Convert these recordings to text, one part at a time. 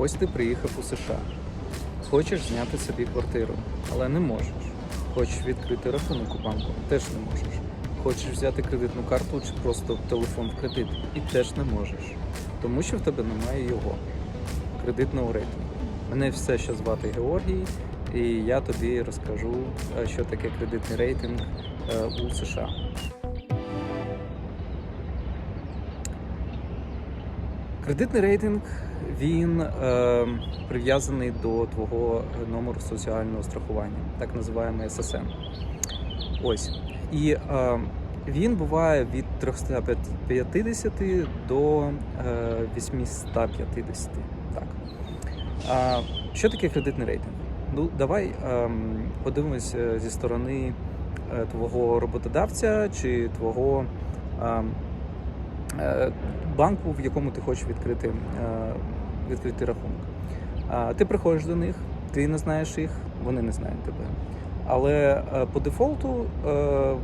Ось ти приїхав у США. Хочеш зняти собі квартиру, але не можеш. Хочеш відкрити рахунок у банку, теж не можеш. Хочеш взяти кредитну карту чи просто телефон в кредит, і теж не можеш. Тому що в тебе немає його кредитного рейтингу. Мене все ще звати Георгій, і я тобі розкажу, е, що таке кредитний рейтинг е, у США. Кредитний рейтинг він е, прив'язаний до твого номеру соціального страхування, так називаємо SSN. Ось. І е, він буває від 350 до е, 850. Так. А, що таке кредитний рейтинг? Ну, давай ем, подивимось е, зі сторони е, твого роботодавця чи твого е, банку, в якому ти хочеш відкрити, е, відкрити рахунок. Ти приходиш до них, ти не знаєш їх, вони не знають тебе. Але е, по дефолту, е, е,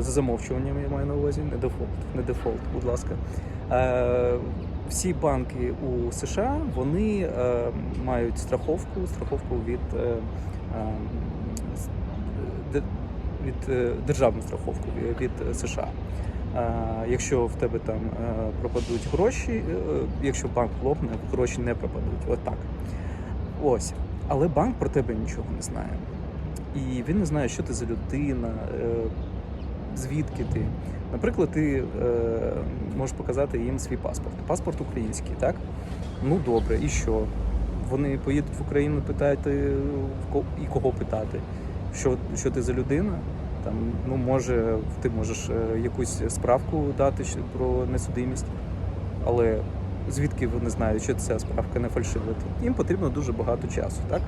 за замовчуванням я маю на увазі, не дефолт, не дефолт, будь ласка. Е, всі банки у США вони е, мають страховку, страховку від, е, е, від е, державну страховку від е, США. Якщо в тебе там е, пропадуть гроші, е, якщо банк лопне, гроші не пропадуть. Отак. Ось. Але банк про тебе нічого не знає. І він не знає, що ти за людина, е, звідки ти. Наприклад, ти можеш показати їм свій паспорт. Паспорт український, так? Ну добре, і що? Вони поїдуть в Україну питати і кого питати, що, що ти за людина. Там, ну, може, ти можеш е, якусь справку дати про несудимість, але звідки вони знають, що ця справка не фальшива? Їм потрібно дуже багато часу, так?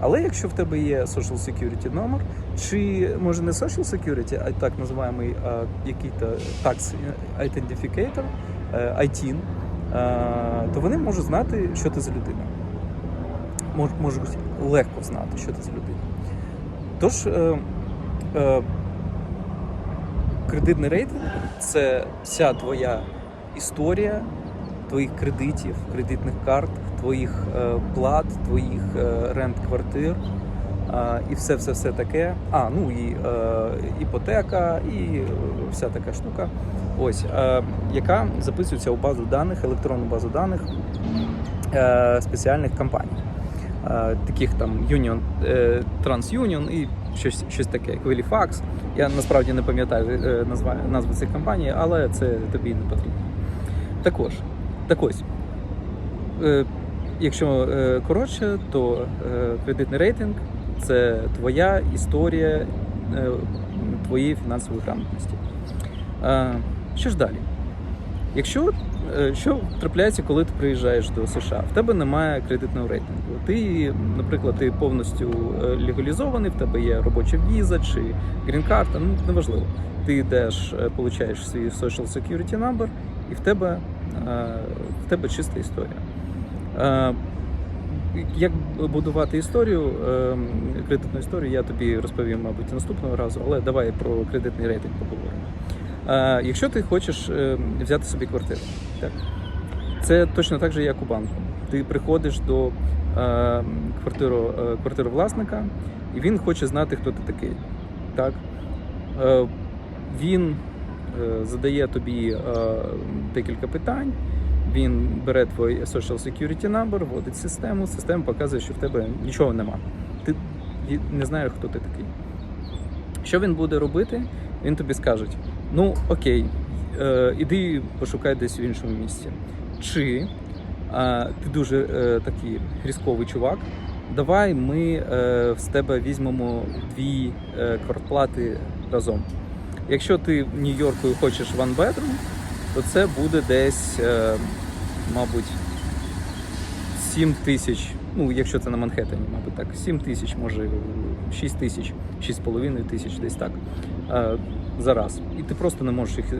Але якщо в тебе є Social Security номер, чи може не Social Security, а так називаємо який-то Tax Identificator, е, ITIN, е, то вони можуть знати, що ти за людина. Мож- Можуть легко знати, що ти за людина. Тож, е, е, кредитний рейтинг це вся твоя історія твоїх кредитів, кредитних карт, твоїх е, плат, твоїх е, рент квартир е, і все, все, все таке. А, ну і е, іпотека, і е, вся така штука. Ось, е, яка записується у базу даних, електронну базу даних е, спеціальних компаній. Е, таких там Union, е, TransUnion і щось, щось таке, Equifax. Я насправді не пам'ятаю е, назва, назви цих компаній, але це тобі не потрібно. Також, так ось, е, якщо е, коротше, то кредитний рейтинг це твоя історія твоєї фінансової грамотності. Що ж далі? Якщо що трапляється, коли ти приїжджаєш до США, в тебе немає кредитного рейтингу. Ти, наприклад, ти повністю е, легалізований, в тебе є робоча віза чи грін-карта, ну неважливо. Ти йдеш, е, получаєш свій social security number, і в тебе, е, в тебе чиста історія. Е, Як будувати історію, е, кредитну історію, я тобі розповім, мабуть, наступного разу, але давай про кредитний рейтинг поговоримо. Якщо ти хочеш е, взяти собі квартиру, так? це точно так же, як у банку. Ти приходиш до е, квартиру, е, квартировласника, і він хоче знати, хто ти такий. Так? Він задає тобі декілька питань. Він бере твій Social Security number, вводить систему, система показує, що в тебе нічого нема. Ти не знаєш, хто ти такий. Що він буде робити? Він тобі скаже: ну окей, е, іди пошукай десь в іншому місці. Чи е, ти дуже е, такий різковий чувак, давай ми е, з тебе візьмемо дві е, квартплати разом. Якщо ти в Нью-Йорку і хочеш one bedroom, то це буде десь, е, мабуть, 7 тисяч. Ну, якщо це на Манхеттені, мабуть, так, 7 тисяч, може 6 тисяч, 6,5 тисяч, десь так. е, За раз. І ти просто не можеш їх е,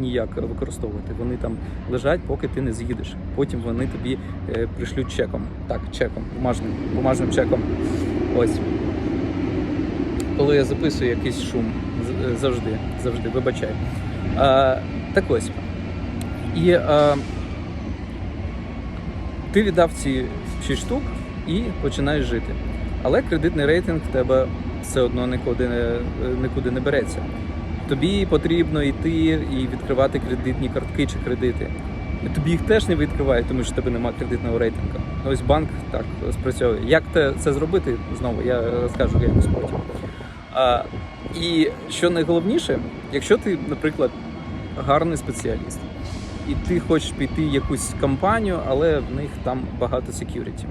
ніяк використовувати. Вони там лежать, поки ти не з'їдеш. Потім вони тобі е, пришлють чеком. Так, чеком, бумажним, бумажним чеком. Ось. Коли я записую якийсь шум, завжди, завжди, вибачай. А, так ось. І а, ти віддав ці 6 штук і починаєш жити. Але кредитний рейтинг в тебе все одно нікуди не, нікуди не береться. Тобі потрібно йти і відкривати кредитні картки чи кредити. Тобі їх теж не відкривають, тому що в тебе немає кредитного рейтингу. Ось банк так спрацьовує. Як те- це зробити? Знову я розкажу якось потім. А, і що найголовніше, якщо ти, наприклад, гарний спеціаліст, і ти хочеш піти в якусь компанію, але в них там багато security.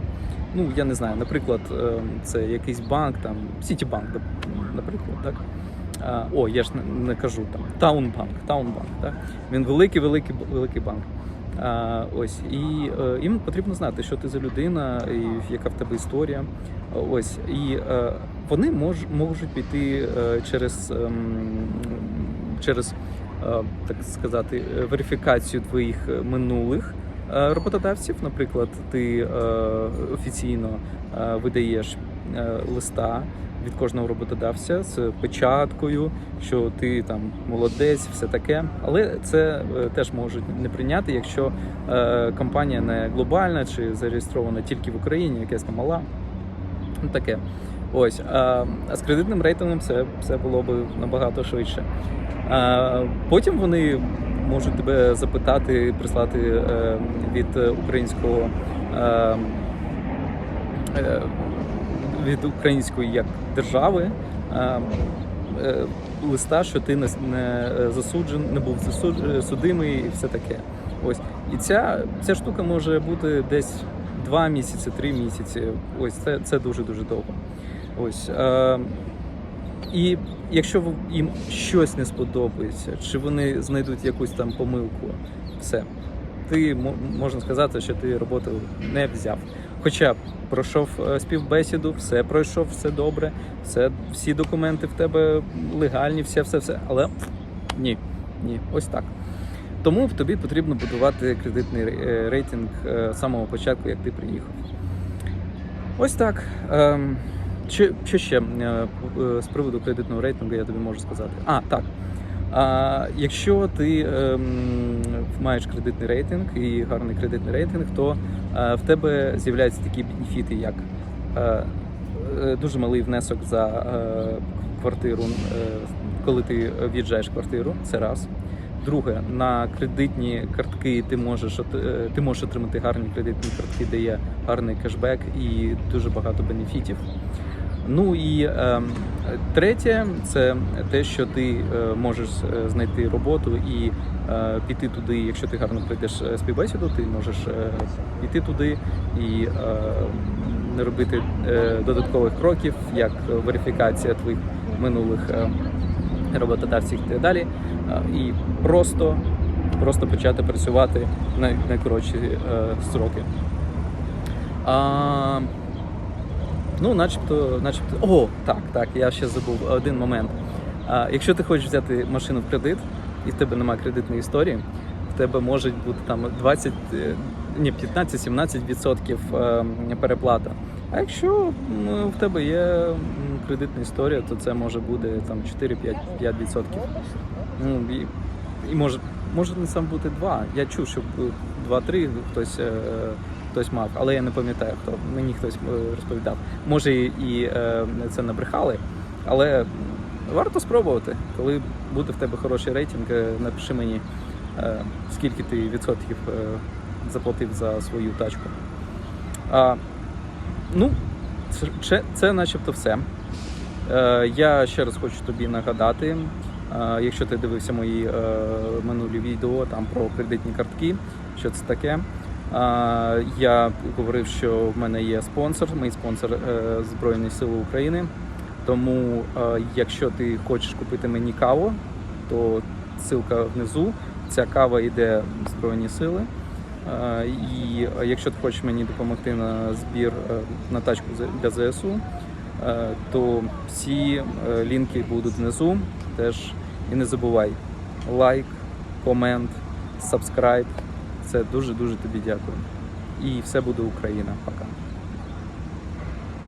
Ну, я не знаю, наприклад, е, це якийсь банк, там Сітібанк, наприклад, так. О, я ж не, кажу там Таунбанк, Таунбанк, так? Він великий, великий, великий банк. А, ось і е, їм потрібно знати, що ти за людина, і яка в тебе історія. Ось і е, вони мож, можуть піти е, через, ем, через е, так сказати, е, верифікацію твоїх е, минулих е, роботодавців. Наприклад, ти е, офіційно е, видаєш е, листа від кожного роботодавця з печаткою, що ти там молодець, все таке. Але це е, теж можуть не прийняти, якщо е, компанія не глобальна чи зареєстрована тільки в Україні, якась там мала. Ну таке. Ось. А, а з кредитним рейтингом все, все було б набагато швидше. А, потім вони можуть тебе запитати, прислати е, від українського. Е, е, від української як держави е, листа, що ти не, засуджен, не був засуд, судимий і все таке. Ось і ця, ця штука може бути десь два місяці, три місяці. Ось це, це дуже дуже довго. Ось. Е, і якщо їм щось не сподобається, чи вони знайдуть якусь там помилку, все. Ти можна сказати, що ти роботу не взяв. Хоча пройшов е, співбесіду, все пройшов, все добре, все, всі документи в тебе легальні, все, все, все. Але ні, ні, ось так. Тому тобі потрібно будувати кредитний е, рейтинг е, з самого початку, як ти приїхав. Ось так. Чи, що ще е, е, з приводу кредитного рейтингу я тобі можу сказати? А, так. А, якщо ти ем, маєш кредитний рейтинг і гарний кредитний рейтинг, то е, в тебе з'являються такі бенефіти, як е, е, дуже малий внесок за е, квартиру, е, коли ти в'їжджаєш квартиру, це раз. Друге, на кредитні картки ти можеш ти можеш отримати гарні кредитні картки, де є гарний кешбек і дуже багато бенефітів. Ну і е, третє, це те, що ти е, можеш е, знайти роботу і е, піти туди, якщо ти гарно пройдеш е, співбесіду, ти можеш піти туди і е, не робити е, додаткових кроків, як верифікація твоїх минулих е, роботодавців і так далі. І просто, просто почати працювати на найкоротші е, строки. А, Ну, начебто, начебто. О, так, так, я ще забув один момент. А, якщо ти хочеш взяти машину в кредит, і в тебе немає кредитної історії, в тебе може бути там 20, е, ні, 15-17% е, переплата. А якщо в тебе є кредитна історія, то це може бути там 4-5%. Ну, і, і може, може не сам бути 2. Я чув, що 2-3 хтось. Хтось мав, але я не пам'ятаю хто. Мені хтось е, розповідав. Може і, е, це набрехали, але варто спробувати. Коли буде в тебе хороший рейтинг, е, напиши мені, скільки ти відсотків заплатив за свою тачку. А, ну, це, це, начебто все. Я ще раз хочу тобі нагадати, якщо ти дивився мої минулі відео там про кредитні картки, що це таке. Я говорив, що в мене є спонсор, мій спонсор е, Збройні Сили України. Тому, е, якщо ти хочеш купити мені каву, то ссылка внизу. Ця кава йде в Збройні Сили. Е, І якщо ти хочеш мені допомогти на збір на тачку для ЗСУ, то всі лінки будуть внизу. Теж і не забувай лайк, комент, subscribe. Це дуже дуже тобі дякую. І все буде Україна. Па.